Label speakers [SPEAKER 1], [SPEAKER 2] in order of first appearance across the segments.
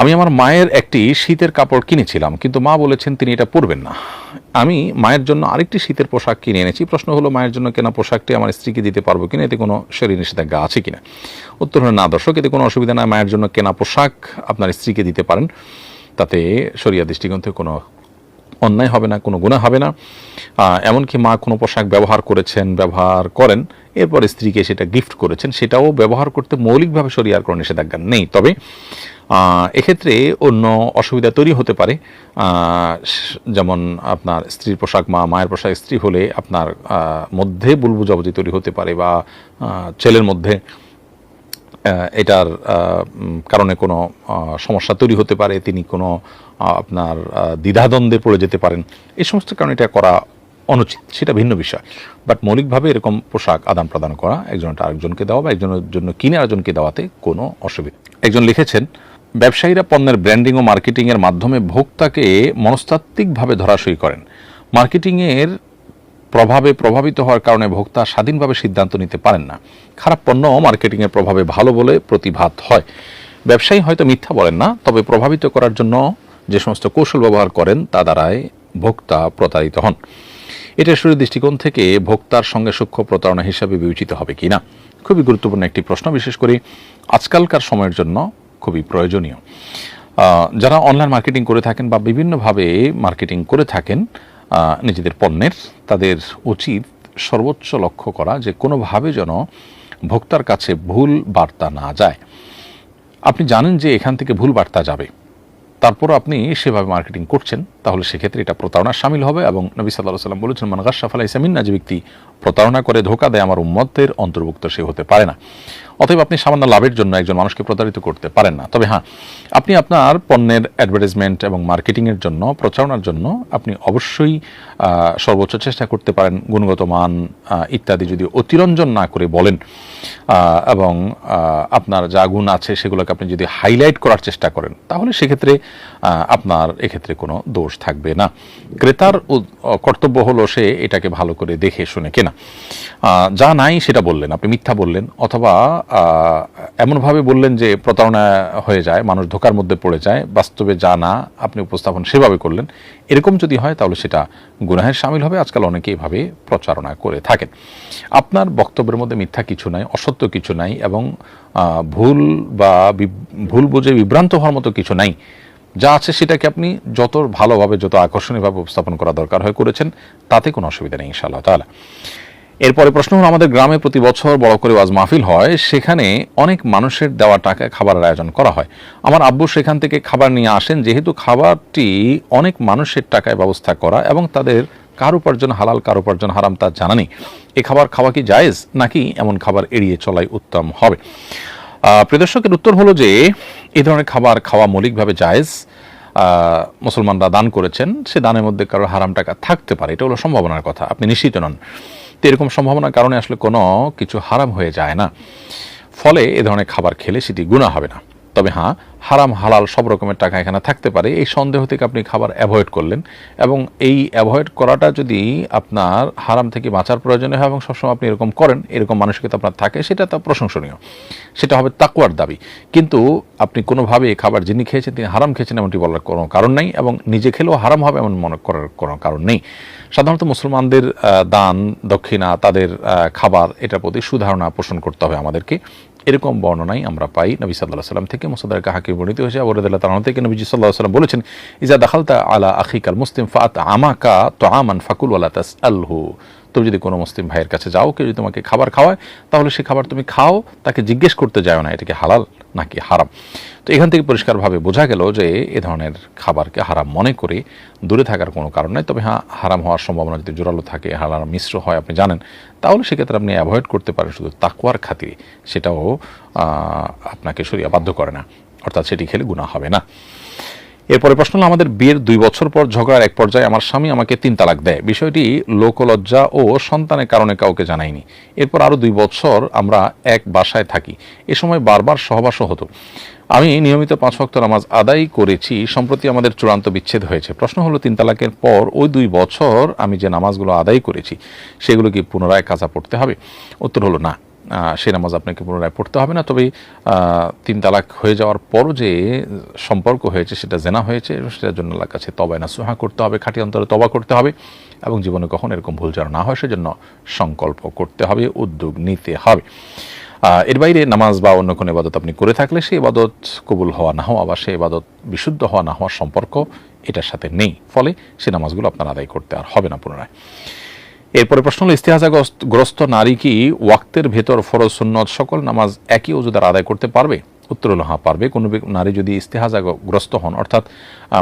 [SPEAKER 1] আমি আমার মায়ের একটি শীতের কাপড় কিনেছিলাম, কিন্তু মা বলেছেন তিনি এটা পরবেন না। আমি মায়ের জন্য আরেকটি শীতের পোশাক কিনে এনেছি। প্রশ্ন হলো, মায়ের জন্য কেনা পোশাকটি আমার স্ত্রীকে দিতে পারব কিনা? এতে কোনো শরীর নিষেধাজ্ঞা আছে কিনা? উত্তর হলো, না দর্শক, এতে কোনো অসুবিধা নাই। মায়ের জন্য কেনা পোশাক আপনার স্ত্রীকে দিতে পারেন। তাতে শরিয়া দৃষ্টিকোণ থেকে কোনো অন্যায় হবে না, কোনো গুণা হবে না। এমনকি মা কোনো পোশাক ব্যবহার করেছেন, ব্যবহার করেন, এরপর স্ত্রীকে সেটা গিফট করেছেন, সেটাও ব্যবহার করতে মৌলিকভাবে সরিয়ার কোনো নিষেধাজ্ঞা নেই। তবে এক্ষেত্রে অন্য অসুবিধা তৈরি হতে পারে। যেমন আপনার স্ত্রীর পোশাক মা মায়ের পোশাক স্ত্রী হলে আপনার মধ্যে বুলবুজাবুজি তৈরি হতে পারে বা ছেলের মধ্যে এটার কারণে কোনো সমস্যা তৈরি হতে পারে, তিনি কোনো আপনার দ্বিধাদ্বন্দ্বে পড়ে যেতে পারেন। এই সমস্ত কারণে এটা করা অনুচিত, সেটা ভিন্ন বিষয়। বাট মৌলিকভাবে এরকম পোশাক আদান প্রদান করা, একজনটা আরেকজনকে দেওয়া বা একজনের জন্য কিনে আরেকজনকে দেওয়াতে কোনো অসুবিধা। একজন লিখেছেন ব্যবসায়ীরা পণ্যের ব্র্যান্ডিং ও মার্কেটিংয়ের মাধ্যমে ভোক্তাকে মনস্তাত্ত্বিকভাবে ধরাশয়ী করেন। মার্কেটিংয়ের প্রভাবে প্রভাবিত হওয়ার কারণে ভোক্তা স্বাধীনভাবে সিদ্ধান্ত নিতে পারেন না। খারাপ পণ্য মার্কেটিংয়ের প্রভাবে ভালো বলে প্রতিভাত হয়। ব্যবসায়ী হয়তো মিথ্যা বলেন না, তবে প্রভাবিত করার জন্য যে সমস্ত কৌশল ব্যবহার করেন, তা দ্বারাই ভোক্তা প্রতারিত হন। এটা শরীর দৃষ্টিকোণ থেকে ভোক্তার সঙ্গে সূক্ষ্ম প্রতারণা হিসাবে বিবেচিত হবে কিনা? খুবই গুরুত্বপূর্ণ একটি প্রশ্ন, বিশেষ করে আজকালকার সময়ের জন্য খুবই প্রয়োজনীয়। যারা অনলাইন মার্কেটিং করে থাকেন বা বিভিন্নভাবে মার্কেটিং করে থাকেন নিজেদের পণ্যের, তাদের উচিত সর্বোচ্চ লক্ষ্য করা যে কোনোভাবে যেন ভোক্তার কাছে ভুল বার্তা না যায়। আপনি জানেন যে এখান থেকে ভুল বার্তা যাবে। তারপর আপনি সেভাবে মার্কেটিং করছেন। তাহলে সেক্ষেত্রে এটা প্রতারণার সামিল হবে এবং নবী সাল্লাহ সাল্লাম বলেছেন মানগাস ইসামিন না যে ব্যক্তি প্রতারণা করে ধোকা দেয় আমার উম্মতের, অন্তর্ভুক্ত সে হতে পারে না। অতএব আপনি সামান্য লাভের জন্য একজন মানুষকে প্রতারিত করতে পারেন না। তবে হ্যাঁ আপনি আপনার পণ্যের অ্যাডভার্টাইজমেন্ট এবং মার্কেটিংয়ের জন্য, প্রচারণার জন্য আপনি অবশ্যই সর্বোচ্চ চেষ্টা করতে পারেন গুণগত মান ইত্যাদি যদি অতিরঞ্জন না করে বলেন এবং আপনার যা গুণ আছে সেগুলোকে আপনি যদি হাইলাইট করার চেষ্টা করেন, তাহলে সেক্ষেত্রে আপনার এক্ষেত্রে কোনো দোষ থাকবে না। ক্রেতার কর্তব্য হলো সে এটাকে ভালো করে দেখে শুনে কেনা। যা নাই সেটা বললেন, আপনি মিথ্যা বললেন, অথবা এমনভাবে বললেন যে প্রতারণা হয়ে যায়, মানুষ ধোকার মধ্যে পড়ে যায়, বাস্তবে যা না, আপনি উপস্থাপন সেভাবে করলেন। এরকম যদি হয় তাহলে সেটা গুনাহের সামিল হবে, আজকাল অনেকে এভাবে প্রচারণা করে থাকেন। আপনার বক্তব্যের মধ্যে মিথ্যা কিছু নাই, অসত্য কিছু নাই, এবং ভুল বি- ভুল বুঝে বিভ্রান্ত হওয়ার মতো কিছু নাই। যা আছে সেটাকে আপনি যত ভালোভাবে, যত আকর্ষণীয়ভাবে উপস্থাপন করা দরকার হয় করেছেন, তাতে কোনো অসুবিধা নেই, ইনশাআল্লাহ তাআলা। এরপরে প্রশ্ন হলো, আমাদের গ্রামে প্রতি বছর বড় করে ওয়াজ মাহফিল হয়, সেখানে অনেক মানুষের দেওয়া টাকায় খাবারের আয়োজন করা হয়। আমার আব্বু সেখান থেকে খাবার নিয়ে আসেন, যেহেতু খাবারটি অনেক মানুষের টাকায় ব্যবস্থা করা এবং তাদের কার উপার্জন হালাল, কার উপার্জন হারাম তা জানা নেই। এ খাবার খাওয়া কি জায়েজ, নাকি এমন খাবার এড়িয়ে চলাই উত্তম হবে? আহ, প্রিয় দর্শকের উত্তর হলো যে এই ধরনের খাবার খাওয়া মৌলিকভাবে জায়েজ মুসলমানরা দান করেছেন সে দানের মধ্যে কারও হারাম টাকা থাকতে পারে। এটা হলো সম্ভাবনার কথা আপনি নিশ্চিত নন। তো এরকম সম্ভাবনার কারণে আসলে কোনো কিছু হারাম হয়ে যায় না। ফলে এ ধরনের খাবার খেলে সেটি গুণা হবে না। তবে হ্যাঁ হারাম, হালাল সব রকমের টাকা এখানে থাকতে পারে। এই সন্দেহ থেকে আপনি খাবার অ্যাভয়েড করলেন এবং এই অ্যাভয়েড করাটা যদি আপনার হারাম থেকে বাঁচার প্রয়োজনে হয় এবং সবসময় আপনি এরকম করেন, এরকম মানসিকতা আপনার থাকে, সেটা তা প্রশংসনীয়। সেটা হবে তাকুয়ার দাবি। কিন্তু আপনি কোনোভাবে খাবার যিনি খেয়েছেন তিনি হারাম খেয়েছেন এমনটি বলার কোনো কারণ নেই এবং নিজে খেলেও হারাম হবে এমন মনে করার কোনো কারণ নেই। সাধারণত মুসলমানদের দান, দক্ষিণা, তাদের খাবার এটার প্রতি সুধারণা পোষণ করতে হবে আমাদেরকে। এরকম বর্ণনাই আমরা পাই নবী সাল্লাহ সাল্লাম থেকে। মুসাদার কাহাকে বর্ণিত হয়েছে আবরদুল্লাহ তালা থেকে নবীজি সাল্লাহ সাল্লাম বলেছেন, ইজা দাখালতা আলা আখিকাল মুসলিম ফাত আমাকা তো আমান ফাকুল আলা তাস আলহু তুমি যদি কোনো মুসলিম ভাইয়ের কাছে যাও, কেউ যদি তোমাকে খাবার খাওয়ায়, তাহলে সে খাবার তুমি খাও, তাকে জিজ্ঞেস করতে যাও না, এটাকে হালাল। নাকি হারাম? তো এখান থেকে পরিষ্কারভাবে বোঝা গেল যে এ ধরনের খাবারকে হারাম মনে করে দূরে থাকার কোনো কারণ নেই। তবে হ্যাঁ হারাম হওয়ার সম্ভাবনা যদি জোরালো থাকে হারাম মিশ্র হয়, আপনি জানেন, তাহলে সেক্ষেত্রে আপনি অ্যাভয়েড করতে পারেন শুধু তাকুয়ার খাতিরে। সেটাও আপনাকে সরিয়া বাধ্য করে না। অর্থাৎ সেটি খেলে গুণা হবে না। এরপরে প্রশ্ন হলো, আমাদের বিয়ের দুই বছর পর ঝগড়ার এক পর্যায়ে আমার স্বামী আমাকে তিন তালাক দেয়। বিষয়টি লোকলজ্জা ও সন্তানের কারণে কাউকে জানাইনি এরপর আরও দুই বছর আমরা এক বাসায় থাকি। এ সময় বারবার সহবাসও হতো। আমি নিয়মিত পাঁচ ভক্ত নামাজ আদায় করেছি, সম্প্রতি আমাদের চূড়ান্ত বিচ্ছেদ হয়েছে। প্রশ্ন হলো, তিন তালাকের পর ওই দুই বছর আমি যে নামাজগুলো আদায় করেছি, সেগুলো কি পুনরায় কাজা পড়তে হবে? উত্তর হলো, না। সেই নামাজ আপনাকে পুনরায় পড়তে হবে না। তবে তিন তালাক হয়ে যাওয়ার পরও যে সম্পর্ক হয়েছে, সেটা জেনা হয়েছে সেটার জন্য আল্লাহর কাছে তবায় না সুহা করতে হবে, খাঁটি অন্তরে তবা করতে হবে এবং জীবনে কখন এরকম ভুল যেন না হয়, সেজন্য সংকল্প করতে হবে, উদ্যোগ নিতে হবে। এর বাইরে নামাজ বা অন্য কোনো ইবাদত আপনি করে থাকলে সেই ইবাদত কবুল হওয়া না হওয়া বা সেই ইবাদত বিশুদ্ধ হওয়া না হওয়ার সম্পর্ক এটার সাথে নেই। ফলে সে নামাজগুলো আপনার আদায় করতে আর হবে না পুনরায়। এরপরে প্রশ্ন হলো, ইস্তেহাজাগ্রস্ত নারী কি ওয়াক্তের ভেতর ফরজ সুন্নত সকল নামাজ একই অজুদার আদায় করতে পারবে? উত্তর হলো হ্যাঁ পারবে। কোনো নারী যদি ইস্তেহাজাগ্রস্ত হন, অর্থাৎ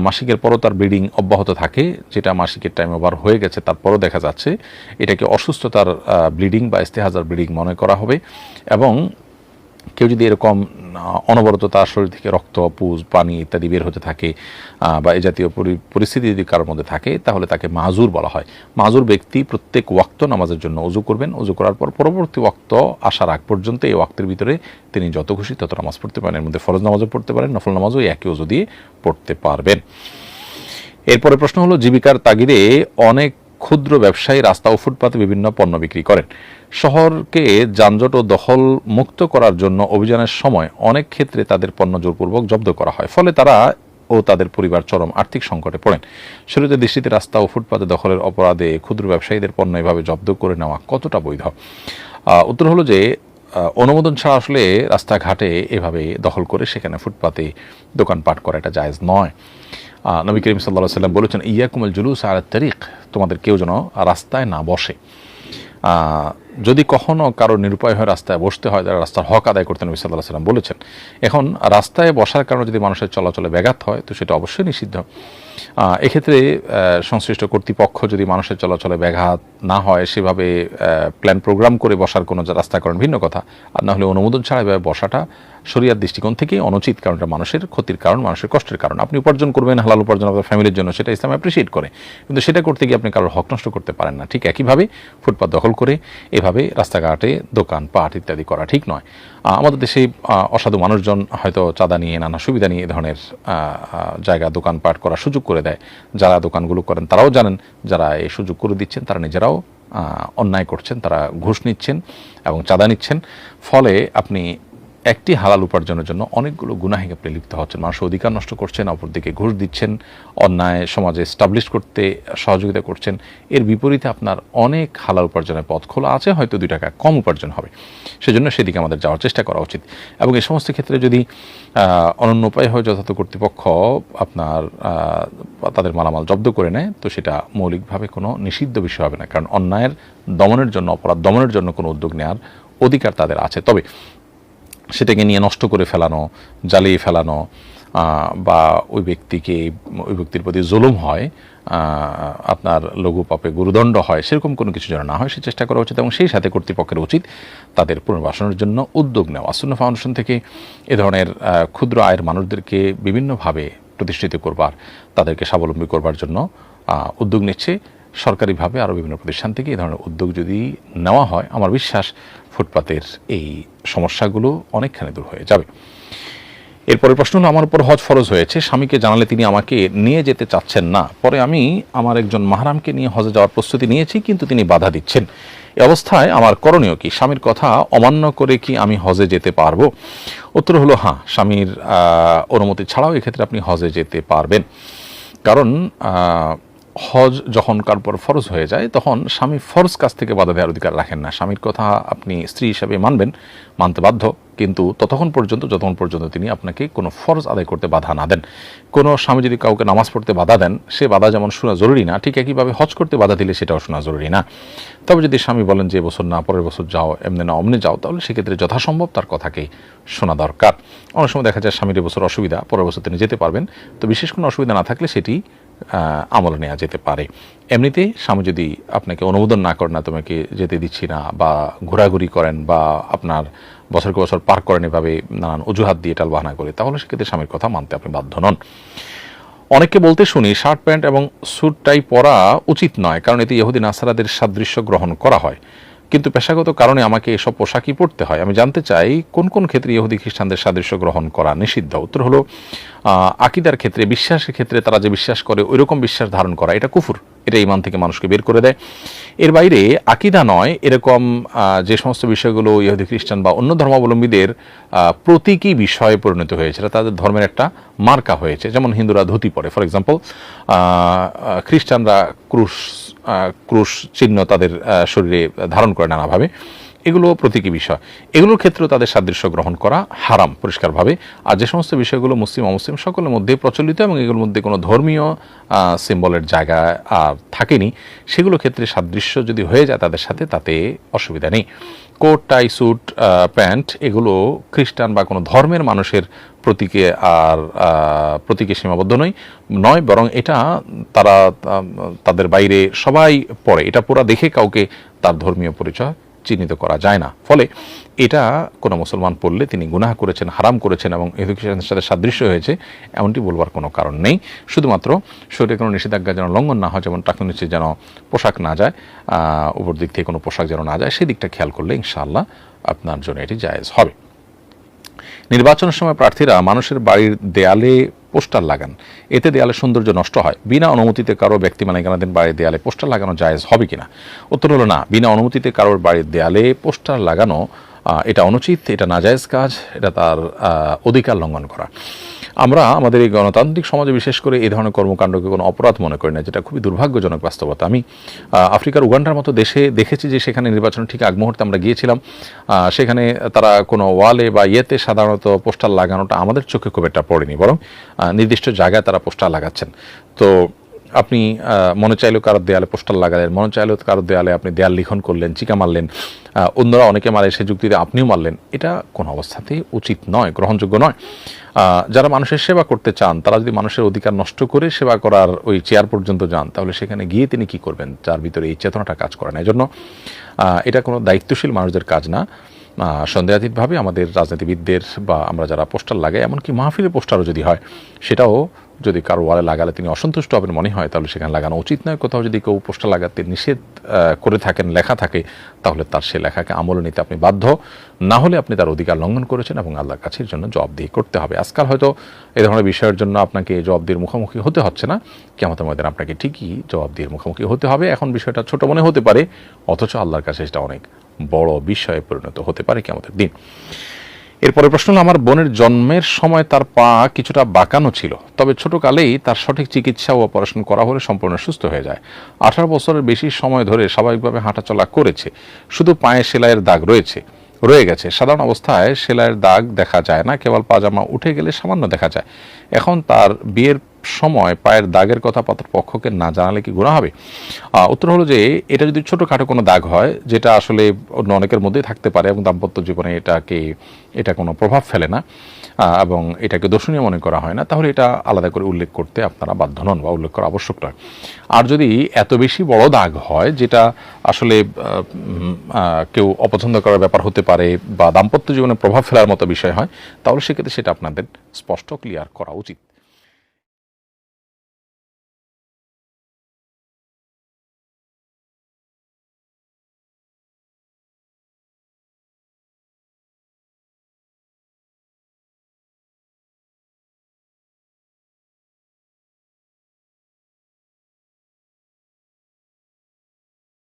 [SPEAKER 1] মাসিকের পরও তার ব্লিডিং অব্যাহত থাকে, যেটা মাসিকের টাইম ওভার হয়ে গেছে, তারপরও দেখা যাচ্ছে, এটাকে অসুস্থতার ব্লিডিং বা ইস্তেহাজার ব্লিডিং মনে করা হবে এবং কেউ যদি এরকম অনবরত তার শরীর থেকে রক্ত, পুজ, পানি ইত্যাদি বের হতে থাকে বা এ জাতীয় পরি- পরিস্থিতি যদি কারোর মধ্যে থাকে, তাহলে তাকে মাজুর বলা হয়। মাজুর ব্যক্তি প্রত্যেক ওয়াক্ত নামাজের জন্য অজু করবেন। অজু করার পর পরবর্তী ওয়াক্ত আসার আগ পর্যন্ত এই ওয়াক্তের ভিতরে তিনি যত খুশি তত নামাজ পড়তে পারেন। এর মধ্যে ফরজ নামাজও পড়তে পারেন, নফল নামাজও একই অজু দিয়ে পড়তে পারবেন। এরপরে প্রশ্ন হলো, জীবিকার তাগিদে অনেক ক্ষুদ্র ব্যবসায়ী রাস্তা ও ফুটপাতে বিভিন্ন পণ্য বিক্রি করেন। শহরকে যানজট ও দখল মুক্ত করার জন্য অভিযানের সময় অনেক ক্ষেত্রে তাদের পণ্য জোরপূর্বক জব্দ করা হয়। ফলে তারা ও তাদের পরিবার চরম আর্থিক সংকটে পড়েন। শরীরের দৃষ্টিতে রাস্তা ও ফুটপাতে দখলের অপরাধে ক্ষুদ্র ব্যবসায়ীদের পণ্য এভাবে জব্দ করে নেওয়া কতটা বৈধ? উত্তর হলো যে অনুমোদন ছাড়া আসলে রাস্তাঘাটে এভাবে দখল করে সেখানে ফুটপাতে দোকানপাট করা এটা জায়েজ নয়। নবী করিম সাল্লাহ সাল্লাম বলেছেন, ইয়াকুমুল জুলুস আর তারিখ। তোমাদের কেউ যেন রাস্তায় না বসে। যদি কখনো কারও নিরুপায় হয়ে রাস্তায় বসতে হয় তারা রাস্তার হক আদায় করতে নবী সাল্লাহ সাল্লাম বলেছেন, এখন রাস্তায় বসার কারণে যদি মানুষের চলাচলে ব্যাঘাত হয়, তো সেটা অবশ্যই নিষিদ্ধ। এক্ষেত্রে সংশ্লিষ্ট কর্তৃপক্ষ যদি মানুষের চলাচলে ব্যাঘাত না হয়, সেভাবে প্ল্যান প্রোগ্রাম করে বসার কোনো রাস্তা করেন ভিন্ন কথা। আর না হলে অনুমোদন ছাড়া এভাবে বসাটা শরিয়ার দৃষ্টিকোণ থেকে অনুচিত, কারণ এটা মানুষের ক্ষতির কারণ, মানুষের কষ্টের কারণ। আপনি উপার্জন করবেন, হালাল উপার্জন আপনার ফ্যামিলির জন্য, সেটা ইসলাম অ্যাপ্রিসিয়েট করে। কিন্তু সেটা করতে গিয়ে আপনি কারোর হক নষ্ট করতে পারেন না। ঠিক একইভাবে ফুটপাত দখল করে এভাবে রাস্তাঘাটে দোকান পাট ইত্যাদি করা ঠিক নয়। আমাদের দেশে অসাধু মানুষজন হয়তো চাঁদা নিয়ে নানা সুবিধা নিয়ে এ ধরনের জায়গা দোকানপাট করার সুযোগ করে দেয়। যারা দোকানগুলো করেন তারাও জানেন, যারা এই সুযোগ করে দিচ্ছেন তারা নিজেরাও অন্যায় করছেন, তারা ঘুষ নিচ্ছেন এবং চাঁদা নিচ্ছেন। ফলে আপনি একটি হালাল উপার্জনের জন্য অনেকগুলো গুনাহে আপনি লিপ্ত হচ্ছেন। মানুষের অধিকার নষ্ট করছেন, অপরদিকে ঘুষ দিচ্ছেন, অন্যায় সমাজে স্টাবলিশ করতে সহযোগিতা করছেন। এর বিপরীতে আপনার অনেক হালাল উপার্জনের পথ খোলা আছে, হয়তো দুই টাকা কম উপার্জন হবে। সেজন্য সেদিকে আমাদের যাওয়ার চেষ্টা করা উচিত। এবং এই সমস্ত ক্ষেত্রে যদি অনন্য উপায় হয় যথাযথ কর্তৃপক্ষ আপনার তাদের মালামাল জব্দ করে নেয়, তো সেটা মৌলিকভাবে কোনো নিষিদ্ধ বিষয় হবে না। কারণ অন্যায়ের দমনের জন্য, অপরাধ দমনের জন্য কোনো উদ্যোগ নেওয়ার অধিকার তাদের আছে। তবে সেটাকে নিয়ে নষ্ট করে ফেলানো, জ্বালিয়ে ফেলানো বা ওই ব্যক্তিকে, ওই ব্যক্তির প্রতি জুলুম হয় আপনার লঘু পাপে গুরুদণ্ড হয়, সেরকম কোনো কিছু যেন না হয়, সে চেষ্টা করা উচিত এবং সেই সাথে কর্তৃপক্ষের উচিত তাদের পুনর্বাসনের জন্য উদ্যোগ নেওয়া। আসন্ন ফাউন্ডেশন থেকে এ ধরনের ক্ষুদ্র আয়ের মানুষদেরকে বিভিন্নভাবে প্রতিষ্ঠিত করবার, তাদেরকে স্বাবলম্বী করবার জন্য উদ্যোগ নিচ্ছে। সরকারিভাবে আরও বিভিন্ন প্রতিষ্ঠান থেকে এই ধরনের উদ্যোগ যদি নেওয়া হয়, আমার বিশ্বাস ফুটপাতের এই সমস্যাগুলো অনেকখানি দূর হয়ে যাবে। এরপরে প্রশ্ন হলো, আমার উপর হজ ফরজ হয়েছে, স্বামীকে জানালে তিনি আমাকে নিয়ে যেতে চাচ্ছেন না। পরে আমি আমার একজন মাহারামকে নিয়ে হজে যাওয়ার প্রস্তুতি নিয়েছি, কিন্তু তিনি বাধা দিচ্ছেন। এ অবস্থায় আমার করণীয় কি? স্বামীর কথা অমান্য করে কি আমি হজে যেতে পারব? উত্তর হলো হ্যাঁ স্বামীর অনুমতি ছাড়াও এক্ষেত্রে আপনি হজে যেতে পারবেন। কারণ হজ যখন কার উপর ফরজ হয়ে যায়, তখন স্বামী ফরজ কাছ থেকে বাধা দেওয়ার অধিকার রাখেন না। স্বামীর কথা আপনি স্ত্রী হিসাবে মানবেন, মানতে বাধ্য, কিন্তু ততক্ষণ পর্যন্ত, যতক্ষণ পর্যন্ত তিনি আপনাকে কোনো ফরজ আদায় করতে বাধা না দেন। কোনো স্বামী যদি কাউকে নামাজ পড়তে বাধা দেন, সে বাধা যেমন শোনা জরুরি না, ঠিক একইভাবে হজ করতে বাধা দিলে সেটাও শোনা জরুরি না। তবে যদি স্বামী বলেন যে বছর না, পরের বছর যাও, এমনি না, অমনি যাও, তাহলে সেক্ষেত্রে যথাসম্ভব তার কথাকে শোনা দরকার। অনেক সময় দেখা যায় স্বামীর এবছর অসুবিধা, পরের বছর তিনি যেতে পারবেন। তো বিশেষ কোনো অসুবিধা না থাকলে সেটি আমলে নেওয়া যেতে পারে। এমনিতে স্বামী যদি আপনাকে অনুমোদন না করেন না, তোমাকে যেতে দিচ্ছি না, বা ঘোরাঘুরি করেন, বা আপনার বছরকে বছর পার করেন এভাবে নানান অজুহাত দিয়ে টাল বাহানা করে, তাহলে সেক্ষেত্রে স্বামীর কথা মানতে আপনি বাধ্য নন। অনেককে বলতে শুনি, শার্ট প্যান্ট এবং স্যুট টাই পরা উচিত নয়, কারণ এতে ইহুদি নাসারাদের সাদৃশ্য গ্রহণ করা হয়। কিন্তু পেশাগত কারণে আমাকে এসব পোশাকই পরতে হয়। আমি জানতে চাই, কোন কোন ক্ষেত্রে ইহুদি খ্রিস্টানদের সাদৃশ্য গ্রহণ করা নিষিদ্ধ? উত্তর হলো আকিদার ক্ষেত্রে, বিশ্বাসের ক্ষেত্রে তারা যে বিশ্বাস করে ওই রকম বিশ্বাস ধারণ করা, এটা কুফুর। এটা ইমান থেকে মানুষকে বের করে দেয়। এর বাইরে আকিদা নয়, এরকম যে সমস্ত বিষয়গুলো ইহুদি, খ্রিস্টান বা অন্য ধর্মাবলম্বীদের প্রতীকী বিষয়ে পরিণত হয়েছে, এটা তাদের ধর্মের একটা মার্কা হয়েছে। যেমন হিন্দুরা ধুতি পরে ফর এক্সাম্পল খ্রিস্টানরা ক্রুশ ক্রুশ চিহ্ন তাদের শরীরে ধারণ করে নানাভাবে। এগুলো প্রতীকী বিষয়। এগুলোর ক্ষেত্রেও তাদের সাদৃশ্য গ্রহণ করা হারাম পরিষ্কারভাবে। আর যে সমস্ত বিষয়গুলো মুসলিম, অমুসলিম সকলের মধ্যে প্রচলিত এবং এগুলোর মধ্যে কোনো ধর্মীয় সিম্বলের জায়গা থাকেনি সেগুলো ক্ষেত্রে সাদৃশ্য যদি হয়ে যায় তাদের সাথে, তাতে অসুবিধা নেই। কোট, টাই, স্যুট প্যান্ট, এগুলো খ্রিস্টান বা কোনো ধর্মের মানুষের প্রতীকে আর প্রতীকে সীমাবদ্ধ নয়। নয়, বরং এটা তারা তাদের বাইরে সবাই পড়ে। এটা পুরা দেখে কাউকে তার ধর্মীয় পরিচয় চিহ্নিত করা যায় না। ফলে এটা কোনো মুসলমান পড়লে তিনি গুনাহ করেছেন, হারাম করেছেন এবং এডুকেশনের সাথে সাদৃশ্য হয়েছে, এমনটি বলবার কোনো কারণ নেই। শুধুমাত্র শরীরে কোনো নিষেধাজ্ঞা যেন লঙ্ঘন না হয়, যেমন টাকা নিচে যেন পোশাক না যায় উপর দিক থেকে কোনো পোশাক যেন না যায় সেদিকটা খেয়াল করলে ইনশাআল্লাহ আপনার জন্য এটি জায়েজ হবে। নির্বাচনের সময় প্রার্থীরা মানুষের বাড়ির দেয়ালে পোস্টার লাগান। এতে দেয়ালে সৌন্দর্য নষ্ট হয়। বিনা অনুমতিতে কারও ব্যক্তি মালিকানাধীন বাড়ির দেয়ালে পোস্টার লাগানো জায়েজ হবে কিনা? উত্তর হলো না। বিনা অনুমতিতে কারোর বাড়ির দেয়ালে পোস্টার লাগানো এটা অনুচিত, এটা নাজায়জ কাজ, এটা তার অধিকার লঙ্ঘন করা। আমরা আমাদের এই গণতান্ত্রিক সমাজে বিশেষ করে এই ধরনের কর্মকাণ্ডকে কোনো অপরাধ মনে করি না, যেটা খুবই দুর্ভাগ্যজনক বাস্তবতা। আমি আফ্রিকার উগান্ডার মতো দেশে দেখেছি যে সেখানে নির্বাচন ঠিক আগ মুহূর্তে আমরা গিয়েছিলাম সেখানে তারা কোনো ওয়ালে বা ইয়েতে সাধারণত পোস্টার লাগানোটা আমাদের চোখে খুব একটা পড়েনি, বরং নির্দিষ্ট জায়গায় তারা পোস্টার লাগাচ্ছেন। তো আপনি মনে চাইলেও কারোর দেয়ালে পোস্টার লাগালেন, মনে চাইলেও কারোর দেয়ালে আপনি দেয়াল লিখন করলেন, চিকা মারলেন অন্যরা অনেকে মারে সে যুক্তিতে আপনিও মারলেন। এটা কোনো অবস্থাতেই উচিত নয়, গ্রহণযোগ্য নয়। যারা মানুষের সেবা করতে চান, তারা যদি মানুষের অধিকার নষ্ট করে সেবা করার ওই চেয়ার পর্যন্ত যান, তাহলে সেখানে গিয়ে তিনি কি করবেন? যার ভিতরে এই চেতনাটা কাজ করে না। এই জন্য এটা কোনো দায়িত্বশীল মানুষদের কাজ না। সন্দেহাতীতভাবে আমাদের রাজনীতিবিদদের বা আমরা যারা পোস্টার লাগাই, এমনকি মাহফিলের পোস্টারও যদি হয়, সেটাও যদি কারও ওয়ালে লাগালে তিনি অসন্তুষ্ট হবেন মনে হয়, তাহলে সেখানে লাগানো উচিত নয়। কোথাও যদি কেউ পোস্টার লাগাতে নিষেধ করে থাকেন, লেখা থাকে, তাহলে তার সে লেখাকে আমলে নিতে আপনি বাধ্য। না হলে আপনি তার অধিকার লঙ্ঘন করেছেন এবং আল্লাহর কাছে এর জন্য জবাবদিহি করতে হবে। আজকাল হয়তো এ ধরনের বিষয়ের জন্য আপনাকে জবাবদিহির মুখোমুখি হতে হচ্ছে না। কেমন মধ্যে আপনাকে ঠিকই জবাবদিহির মুখোমুখি হতে হবে। এখন বিষয়টা ছোট মনে হতে পারে, অথচ আল্লাহর কাছে সেটা অনেক বড় বিষয়ে পরিণত হতে পারে কেমন দিন। এরপরে প্রশ্ন হলো, আমার বোনের জন্মের সময় তার পা কিছুটা বাঁকানো ছিল, তবে ছোটকালেই তার সঠিক চিকিৎসা ও অপারেশন করা হলে সম্পূর্ণ সুস্থ হয়ে যায়। আঠারো বছরের বেশি সময় ধরে স্বাভাবিকভাবে হাঁটাচলা করেছে, শুধু পায়ে সেলাইয়ের দাগ রয়েছে, রয়ে গেছে। সাধারণ অবস্থায় সেলাইয়ের দাগ দেখা যায় না, কেবল পাজামা উঠে গেলে সামান্য দেখা যায়। এখন তার বিয়ের সময় পায়ের দাগের কথা পাত্রপক্ষকে না জানালে কি গুণা হবে? উত্তর হলো যে, এটা যদি ছোটোখাটো কোনো দাগ হয়, যেটা আসলে অন্য অনেকের মধ্যেই থাকতে পারে এবং দাম্পত্য জীবনে এটাকে, এটা কোনো প্রভাব ফেলে না এবং এটাকে দর্শনীয় মনে করা হয় না, তাহলে এটা আলাদা করে উল্লেখ করতে আপনারা বাধ্য নন বা উল্লেখ করা আবশ্যক নয়। আর যদি এত বেশি বড় দাগ হয়, যেটা আসলে কেউ অপছন্দ করার ব্যাপার হতে পারে বা দাম্পত্য জীবনে প্রভাব ফেলার মতো বিষয় হয়, তাহলে সেক্ষেত্রে সেটা আপনাদের স্পষ্ট ক্লিয়ার করা উচিত।